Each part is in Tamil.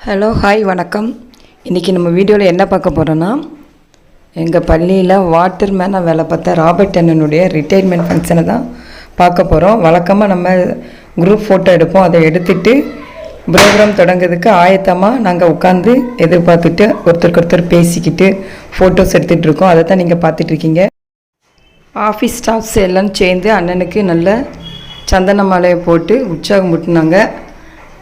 ஹலோ ஹாய் வணக்கம். இன்றைக்கி நம்ம வீடியோவில் என்ன பார்க்க போகிறோன்னா எங்கள் பள்ளியில் வாட்டர்மேனாக வேலை பார்த்த ராபர்ட் அண்ணனுடைய ரிட்டையர்மெண்ட் ஃபங்க்ஷனை தான் பார்க்க போகிறோம் வழக்கமாக நம்ம குரூப் ஃபோட்டோ எடுப்போம். அதை எடுத்துட்டு ப்ரோக்ராம் தொடங்குறதுக்கு ஆயத்தமாக நாங்கள் உட்காந்து எதிர்பார்த்துட்டு ஒருத்தருக்கு ஒருத்தர் பேசிக்கிட்டு ஃபோட்டோஸ் எடுத்துகிட்ருக்கோம் அதை தான் நீங்கள் பார்த்துட்ருக்கீங்க ஆஃபீஸ் ஸ்டாஃப்ஸ் எல்லாம் சேர்ந்து அண்ணனுக்கு நல்ல சந்தன மாலையை போட்டு உற்சாகம் முட்டினாங்க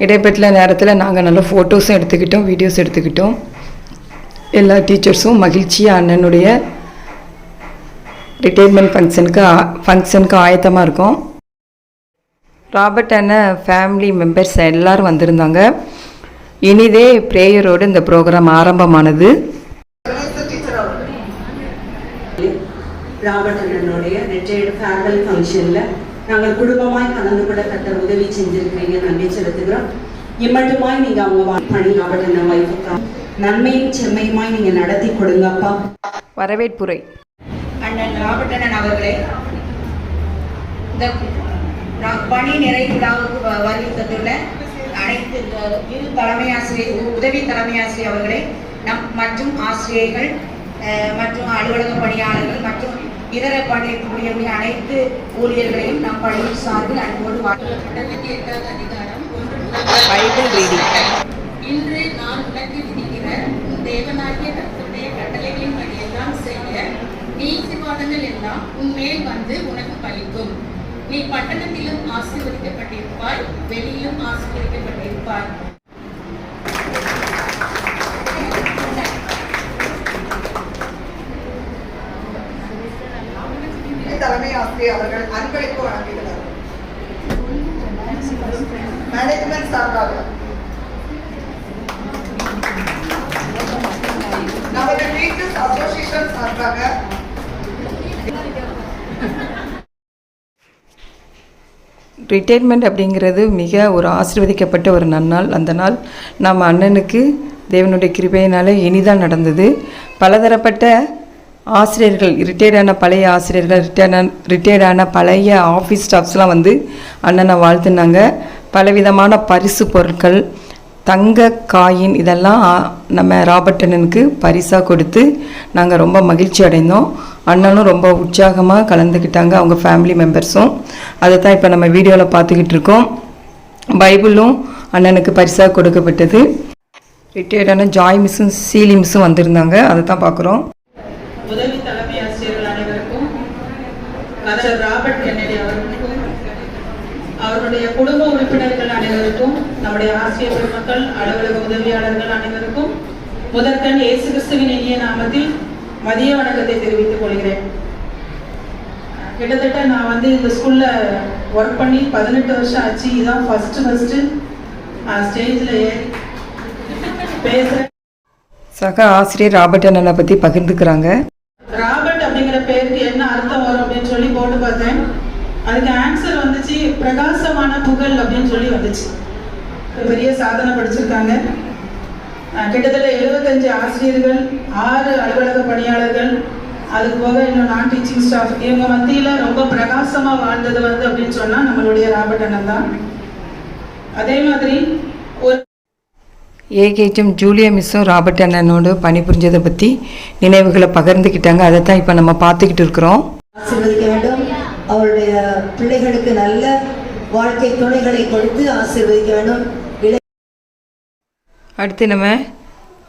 இடைப்பட்ட நேரத்தில் நாங்கள் நல்ல ஃபோட்டோஸும் எடுத்துக்கிட்டோம் வீடியோஸ் எடுத்துக்கிட்டோம். எல்லா டீச்சர்ஸும் மகிழ்ச்சியாக அண்ணனுடைய ரிட்டைர்மெண்ட் ஃபங்க்ஷனுக்கு ஃபங்க்ஷனுக்கு ஆயத்தமாக இருக்கோம். ராபர்ட் அண்ணன் ஃபேமிலி மெம்பர்ஸ் எல்லோரும் வந்திருந்தாங்க. இனிதே ப்ரேயரோடு இந்த ப்ரோக்ராம் ஆரம்பமானது. ராபர்ட் அண்ணனுடைய ரிட்டையர்டு ஃபேர்வெல் ஃபங்க்ஷனில் நாங்கள் குடும்பமாய் கலந்து கொள்ள கத்த உதவி செஞ்சிருக்கிறீங்க நன்றி செலுத்துகிறோம். இம்மட்டுமாய் நீங்கள் அவங்க பணி ராபர்ட் அண்ணன் வைஃபுக்கா நன்மையும் செம்மையுமாய் நீங்கள் நடத்தி கொடுங்கப்பா. வரவேற்புரை. அண்ணன் ராபர்ட்டனன் அவர்களே இந்த பணி நிறைவு விழாவுக்கு வருகை தந்துள்ள அனைத்து இரு தலைமை ஆசிரியர் உதவி தலைமை ஆசிரியர் அவர்களே நம் மற்றும் ஆசிரியர்கள் மற்றும் அலுவலக பணியாளர்கள் மற்றும் இதர பணிபுரியக்கூடிய அனைத்து ஊழியர்களையும் நம் பள்ளியின் சார்பில் அன்போடு அதிகாரம் பைபிள் ரீடிங் இன்று நான் உனக்கு விதிக்கிற உன் தேவனாகிய கர்த்தருடைய கட்டளைகளின்படி எல்லாம் செய்ய நீ ஆசீர்வாதங்கள் எல்லாம் உன் மேல் வந்து உனக்கு பலிக்கும். நீ பட்டணத்திலும் ஆசீர்வதிக்கப்பட்டிருப்பாய் வெளியிலும் ஆசீர்வதிக்கப்பட்டிருப்பாய். அவர்கள் அன்பளிப்பு வழங்குகிறார் மேனேஜ்மெண்ட் சார்பாக. நமது டீச்சர்ஸ் அசோசியேஷன் சார்பாக. ரிட்டைர்மெண்ட் அப்படிங்கிறது மிக ஒரு ஆசிர்வதிக்கப்பட்ட ஒரு நன்னாள். அந்த நாள் நம்ம அண்ணனுக்கு தேவனுடைய கிருபையினால இனிதான் நடந்தது. பலதரப்பட்ட ஆசிரியர்கள் ரிட்டையர்டான பழைய ஆசிரியர்கள் ரிட்டையர்டான ரிட்டையர்டான பழைய ஆஃபீஸ் ஸ்டாஃப்ஸ்லாம் வந்து அண்ணனை வாழ்த்துனாங்க. பலவிதமான பரிசு பொருட்கள் தங்க காயின் இதெல்லாம் நம்ம ராபர்ட் அண்ணனுக்கு பரிசாக கொடுத்து நாங்கள் ரொம்ப மகிழ்ச்சி அடைந்தோம். அண்ணனும் ரொம்ப உற்சாகமாக கலந்துக்கிட்டாங்க அவங்க ஃபேமிலி மெம்பர்ஸும் அதை தான் இப்போ நம்ம வீடியோவில் பார்த்துக்கிட்டு இருக்கோம். பைபிளும் அண்ணனுக்கு பரிசாக கொடுக்கப்பட்டது. ரிட்டையர்டான ஜாய் மிஸ்ஸும் சீலி மிஸ்ஸும் வந்திருந்தாங்க அதை தான் பார்க்குறோம். தலைமை ஆசிரியர்கள் அனைவருக்கும் கதர் ராபர்ட் கென்னடி அவர்களுக்கும் அவருடைய குடும்ப உறுப்பினர்கள் அனைவருக்கும் நம்முடைய ஆசிரியர் பெருமக்கள் அலுவலக உதவியாளர்கள் அனைவருக்கும் முதற்கண் இயேசு கிறிஸ்துவின் இனிய நாமத்தில் மதிய வணக்கத்தை தெரிவித்துக் கொள்கிறேன். கிட்டத்தட்ட நான் வந்து இந்த ஸ்கூல்ல ஒர்க் பண்ணி பதினெட்டு வருஷம் ஆச்சு. இதான் ஃபர்ஸ்ட் ஃபர்ஸ்ட் ஸ்டேஜில் ஏறி பேசுகிறேன் சக ஆசிரியர் ராபர்ட் அண்ணனை பற்றி பகிர்ந்துக்கிறாங்க ராபர்ட் அப்படிங்கிற பேருக்கு என்ன அர்த்தம் வரும் அப்படின்னு சொல்லி போட்டு பார்த்தேன் அதுக்கு ஆன்சர் வந்துச்சு பிரகாசமான புகழ் அப்படின்னு சொல்லி வந்துச்சு. பெரிய சாதனை படிச்சிருக்காங்க. கிட்டத்தட்ட எழுபத்தஞ்சு ஆசிரியர்கள் ஆறு அலுவலக பணியாளர்கள் அதுக்கு போக இன்னும் நான் டீச்சிங் ஸ்டாஃப் இவங்க மத்தியில ரொம்ப பிரகாசமா வாழ்ந்தது வந்து அப்படின்னு சொன்னா நம்மளுடைய ராபர்ட் அண்ணன் தான். அதே மாதிரி ஒரு ஏகேஜம் ஜூலியா மிஸ்ஸும் ராபர்ட் அண்ணனோடு பணிபுரிஞ்சதை பற்றி நினைவுகளை பகிர்ந்துக்கிட்டாங்க. அதை தான் இப்போ நம்ம பார்த்துக்கிட்டு இருக்கிறோம். ஆசீர்வதிக்க வேண்டும் அவருடைய பிள்ளைகளுக்கு நல்ல வாழ்க்கை துணைகளை கொடுத்து ஆசீர்வதிக்க வேண்டும் அடுத்து நம்ம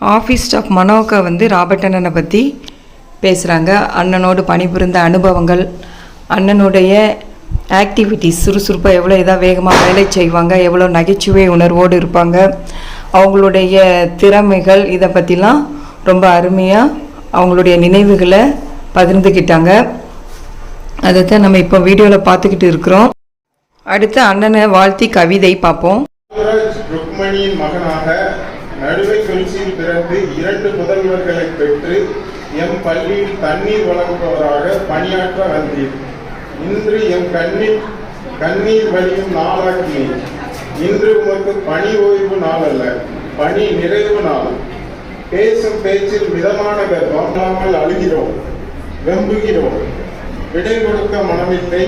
ஆஃபீஸ் ஸ்டாஃப் மனோகா வந்து ராபர்ட் அண்ணனை பற்றி பேசுகிறாங்க அண்ணனோடு பணிபுரிந்த அனுபவங்கள் அண்ணனுடைய ஆக்டிவிட்டிஸ் சுறுசுறுப்பாக எவ்வளோ இதாக வேகமாக வேலை செய்வாங்க எவ்வளோ நகைச்சுவை உணர்வோடு இருப்பாங்க அவங்களுடைய திறமைகள் இதை பற்றிலாம் ரொம்ப அருமையாக அவங்களுடைய நினைவுகளை பகிர்ந்துக்கிட்டாங்க அதை தான் நம்ம இப்போ வீடியோவில் பார்த்துக்கிட்டு இருக்கிறோம். அடுத்து அண்ணனை வாழ்த்தி கவிதை பார்ப்போம். ருக்மணியின் மகனாக நடுவை கொலுசில் பிறந்து இரண்டு முதல்வர்களை பெற்று எம் பள்ளியில் தண்ணீர் வழங்குபவராக பணியாற்ற வந்தீர் இன்று எம் கண்ணீர் கண்ணீர் வழியும் நாளாக்கினீர் இன்று உமக்கு பணி ஓய்வு நாள் அல்ல பணி நிறைவு நாள். பேசும் பேச்சில் மிதமான கர்ப்பம் இல்லாமல் அழுகிறோம் வெம்புகிறோம். விடை கொடுக்க மனமில்லை.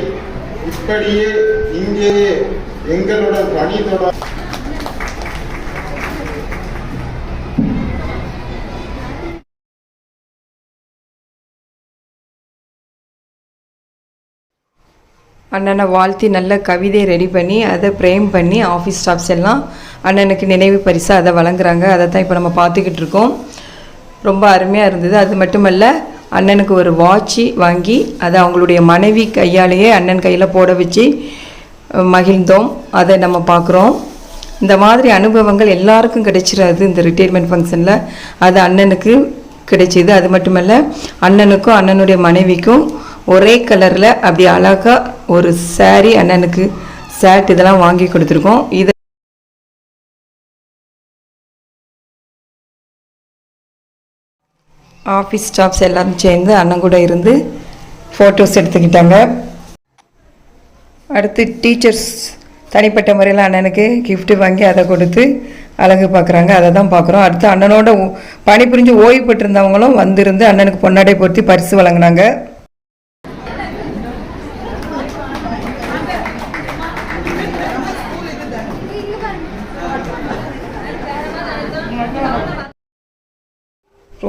இப்படியே இங்கேயே எங்களுடன் பணி தொடர் அண்ணனை வாழ்த்தி நல்ல கவிதை ரெடி பண்ணி அதை ப்ரேம் பண்ணி ஆஃபீஸ் ஸ்டாஃப்ஸ் எல்லாம் அண்ணனுக்கு நினைவு பரிசாக அதை வழங்குறாங்க. அதை தான் இப்போ நம்ம பார்த்துக்கிட்டு இருக்கோம். ரொம்ப அருமையாக இருந்தது. அது மட்டுமல்ல அண்ணனுக்கு ஒரு வாட்சி வாங்கி அதை அவங்களுடைய மனைவி கையாலேயே அண்ணன் கையில் போட வச்சு மகிழ்ந்தோம். அதை நம்ம பார்க்குறோம். இந்த மாதிரி அனுபவங்கள் எல்லாருக்கும் கிடைச்சிடாது இந்த ரிட்டையர்மெண்ட் ஃபங்க்ஷனில் அது அண்ணனுக்கு கிடைச்சிது. அது மட்டுமல்ல அண்ணனுக்கும் அண்ணனுடைய மனைவிக்கும் ஒரே கலரில் அப்படி அழகாக ஒரு saree அண்ணனுக்கு சேட் இதெல்லாம் வாங்கி கொடுத்துருக்கோம். இதை ஆஃபீஸ் ஸ்டாஃப்ஸ் எல்லாரும் சேர்ந்து அண்ணன் கூட இருந்து ஃபோட்டோஸ் எடுத்துக்கிட்டாங்க. அடுத்து டீச்சர்ஸ் தனிப்பட்ட முறையில் அண்ணனுக்கு கிஃப்ட்டு வாங்கி அதை கொடுத்து அழகு பார்க்குறாங்க. அதை தான் பார்க்குறோம். அடுத்து அண்ணனோட பணிபுரிஞ்சு ஓய்வு பெற்றிருந்தவங்களும் வந்திருந்து அண்ணனுக்கு பொன்னாடை பொருத்தி பரிசு வழங்கினாங்க.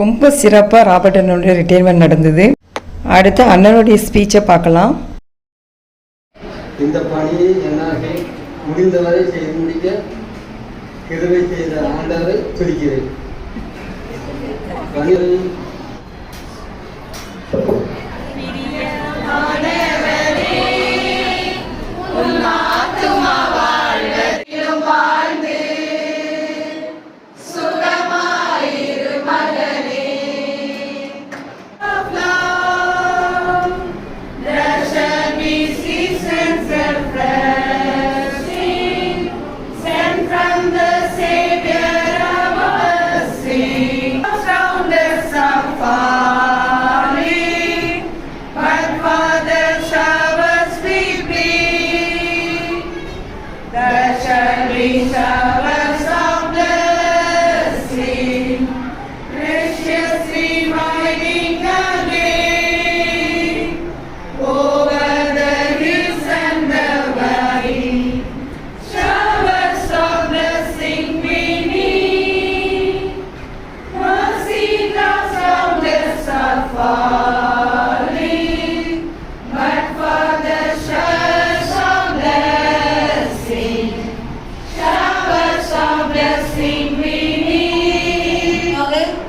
ரொம்ப சிறப்பாக ராபர்ட் அண்ணனுடைய ரிட்டைர்மெண்ட் நடந்தது. அடுத்து அண்ணனுடைய ஸ்பீச்சை பார்க்கலாம். இந்த பணியை என்னால் முடிந்தவரை செய்து முடிக்க கிருவை செய்த ஆண்டவரை துதிக்கிறேன்.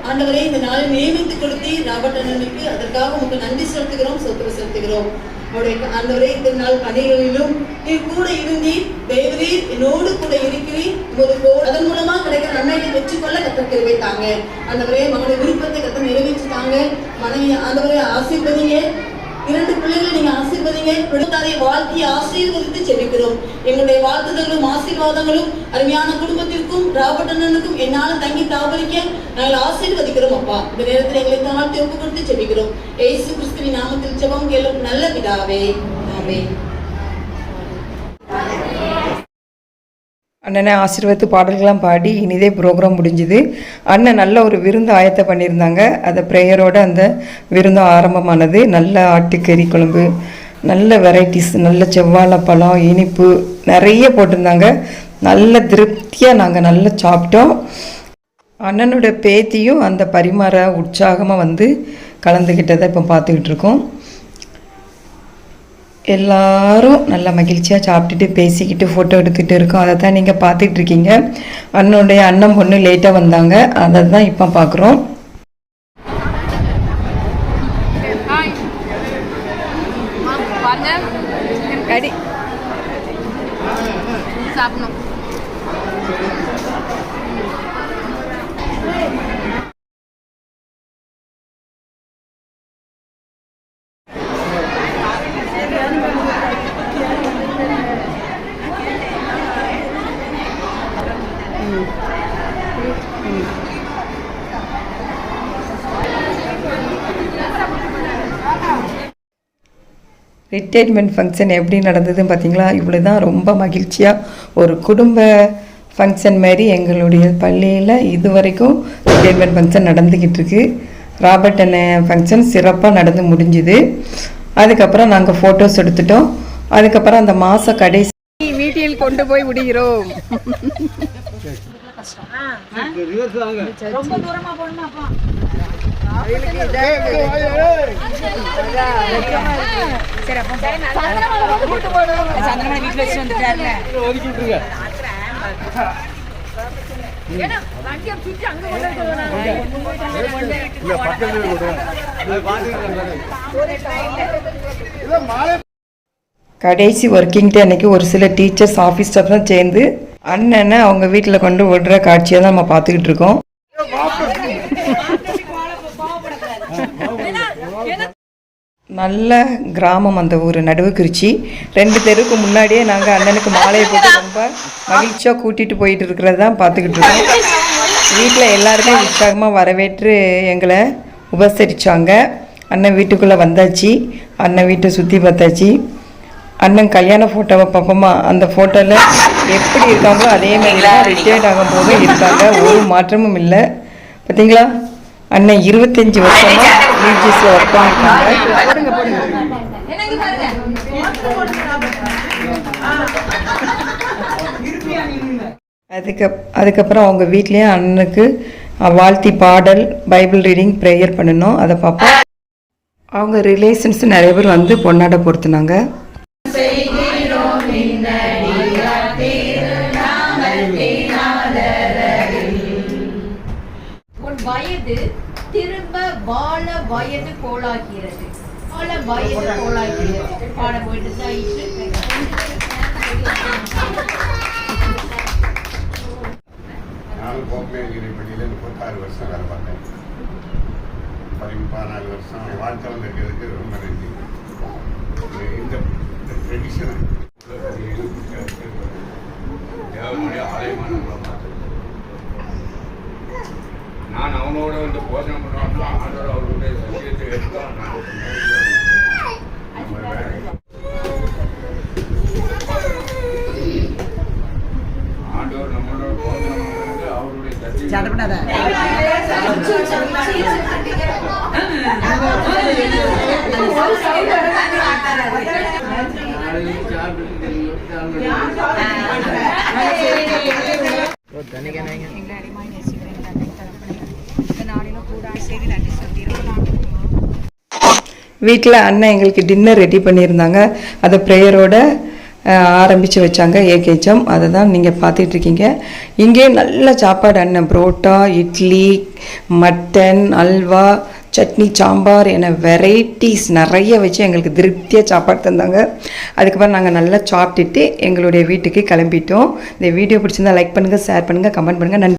ஆண்டவரை இந்த நாளை நியமித்து கொடுத்து ராபர்ட் அண்ணனுக்கு அதற்காக உங்களுக்கு நன்றி செலுத்துகிறோம் சொத்து செலுத்துகிறோம். அவருடைய ஆண்டவரே இந்த நாள் பணிகளிலும் நீர் கூட இருந்தீர் தேவரீர் என்னோடு கூட இருக்கிறீர். ஒரு அதன் மூலமா கிடைக்கிற நன்மையை வச்சுக்கொள்ள கத்த தெரிவித்தாங்க தாங்க. ஆண்டவரே மகனுடைய விருப்பத்தை கத்த நிறைவேற்றி தாங்க மனைவி ஆண்டவரே ஆசீர்வதிங்க. இரண்டு பிள்ளைகளை நீங்க வாழ்த்தி ஆசீர்வதித்து செபிக்கிறோம். எங்களுடைய ஆசீர்வாதங்களும் அருமையான குடும்பத்திற்கும் ராபர்ட் அண்ணனுக்கும் தங்கி தாபரிக்க நாங்கள் ஆசீர்வதிக்கிறோம் அப்பா. இந்த நேரத்தில் கொடுத்து செபிக்கிறோம். ஏசு கிறிஸ்துவின் நாமத்தில் கேளும் நல்ல பிதாவே. அண்ணனை ஆசீர்வத்து பாடல்கள்லாம் பாடி இனிதே ப்ரோக்ராம் முடிஞ்சுது. அண்ணன் நல்ல ஒரு விருந்து ஆயத்தை பண்ணியிருந்தாங்க. அந்த ப்ரேயரோட அந்த விருந்தும் ஆரம்பமானது. நல்ல ஆட்டுக்கறி குழம்பு நல்ல வெரைட்டிஸ் நல்ல செவ்வாழைப்பழம் இனிப்பு நிறைய போட்டிருந்தாங்க. நல்ல திருப்தியாக நாங்கள் நல்லா சாப்பிட்டோம். அண்ணனோட பேத்தியும் அந்த பரிமாற உற்சாகமாக வந்து கலந்துக்கிட்டதை இப்போ பார்த்துக்கிட்டு இருக்கோம். எல்லாரும் நல்லா மகிழ்ச்சியாக சாப்பிட்டுட்டு பேசிக்கிட்டு ஃபோட்டோ எடுத்துகிட்டு இருக்கோம். அதை தான் நீங்கள் பார்த்துட்டு இருக்கீங்க. அண்ணனுடைய அண்ணன் பொண்ணு லேட்டாக வந்தாங்க. அதை தான் இப்போ பார்க்குறோம். ரெடி சாப்பிடணும். ரிட்டைர்மெண்ட் ஃபங்க்ஷன் எப்படி நடந்ததுன்னு பார்த்தீங்களா இவ்வளோ தான் ரொம்ப மகிழ்ச்சியாக ஒரு குடும்ப ஃபங்க்ஷன் மாதிரி எங்களுடைய பள்ளியில் இது வரைக்கும் ரிட்டைர்மெண்ட் ஃபங்க்ஷன் நடந்துக்கிட்டு இருக்கு ராபர்ட் அண்ணன் ஃபங்க்ஷன் சிறப்பாக நடந்து முடிஞ்சுது அதுக்கப்புறம் நாங்கள் ஃபோட்டோஸ் எடுத்துட்டோம் அதுக்கப்புறம் அந்த மாத கடைசி வீட்டில் கொண்டு போய் விடுகிறோம் ரிவர்ஸ் வாங்க வீட்டுல வச்சு வந்துட்டாருல கடைசி ஒர்க்கிங் டே அன்னைக்கு ஒரு சில டீச்சர்ஸ் ஆஃபீஸ் ஸ்டாஃப் தான் சேர்ந்து அண்ணனை அவங்க வீட்டில் கொண்டு விடுற காட்சியை தான் நம்ம பார்த்துக்கிட்டு இருக்கோம். நல்ல கிராமம் அந்த ஊர் நடுவுக்குறிச்சி. ரெண்டு தெருவுக்கு முன்னாடியே நாங்கள் அண்ணனுக்கு மாலையை போட்டு ரொம்ப மகிழ்ச்சியாக கூட்டிகிட்டு போயிட்டு இருக்கிறது தான் பார்த்துக்கிட்டு இருக்கோம். வீட்டில் எல்லாருமே உற்சாகமாக வரவேற்று எங்களை உபசரித்தாங்க அண்ணன் வீட்டுக்குள்ளே வந்தாச்சு. அண்ணன் வீட்டை சுற்றி பார்த்தாச்சு. அண்ணன் கல்யாண ஃபோட்டோவை பார்ப்போமா? அந்த ஃபோட்டோவில் எப்படி இருக்காங்களோ அதே மாதிரி தான் ரிட்டையர்ட் ஆகும் போது இருக்காங்க. ஒரு மாற்றமும் இல்லை. பார்த்தீங்களா? அண்ணன் இருபத்தஞ்சி வருஷமா யூஜிஸில் ஒர்க் பண்ணியிருக்காங்க அதுக்கு அதுக்கப்புறம் அவங்க வீட்லேயே அண்ணனுக்கு வாழ்த்தி பாடல் பைபிள் ரீடிங் ப்ரேயர் பண்ணணும். அதை பார்ப்போம் அவங்க ரிலேஷன்ஸ் நிறைய பேர் வந்து பொன்னாட பொறுத்துனாங்க வாழ வயது கோலாகிறது வாழ வயது கோலாகிறது பாட போயிட்டு தான் நானும் கோப்பையங்கிரி பள்ளியில் முப்பத்தாறு வருஷம் வேலை பார்த்தேன். பதினாலு வருஷம் வாழ்க்கை வந்திருக்கிறதுக்கு ரொம்ப நன்றி. இந்த ட்ரெடிஷனை தேவனுடைய ஆலயமாக நம்மளை மாற்றுது நான் அவனோட வந்து போதனை பண்ணுவான்னா ஆண்டவர் அவருடைய சத்தியத்தை எடுத்தா நான் நம்ம வேலை வீட்டில் அண்ணன் எங்களுக்கு டின்னர் ரெடி பண்ணியிருந்தாங்க. அதை ப்ரேயரோட ஆரம்பித்து வச்சாங்க. ஏகேஜம் அதை தான் நீங்கள் பார்த்துட்ருக்கீங்க இங்கே நல்ல சாப்பாடு அண்ணன். புரோட்டா இட்லி மட்டன் அல்வா சட்னி சாம்பார் என வெரைட்டிஸ் நிறைய வச்சு எங்களுக்கு திருப்தியாக சாப்பாடு தந்தாங்க. அதுக்கப்புறம் நாங்கள் நல்லா சாப்பிட்டுட்டு எங்களுடைய வீட்டுக்கு கிளம்பிட்டோம். இந்த வீடியோ பிடிச்சிருந்தா லைக் பண்ணுங்கள் ஷேர் பண்ணுங்கள் கமெண்ட் பண்ணுங்கள் நன்றி.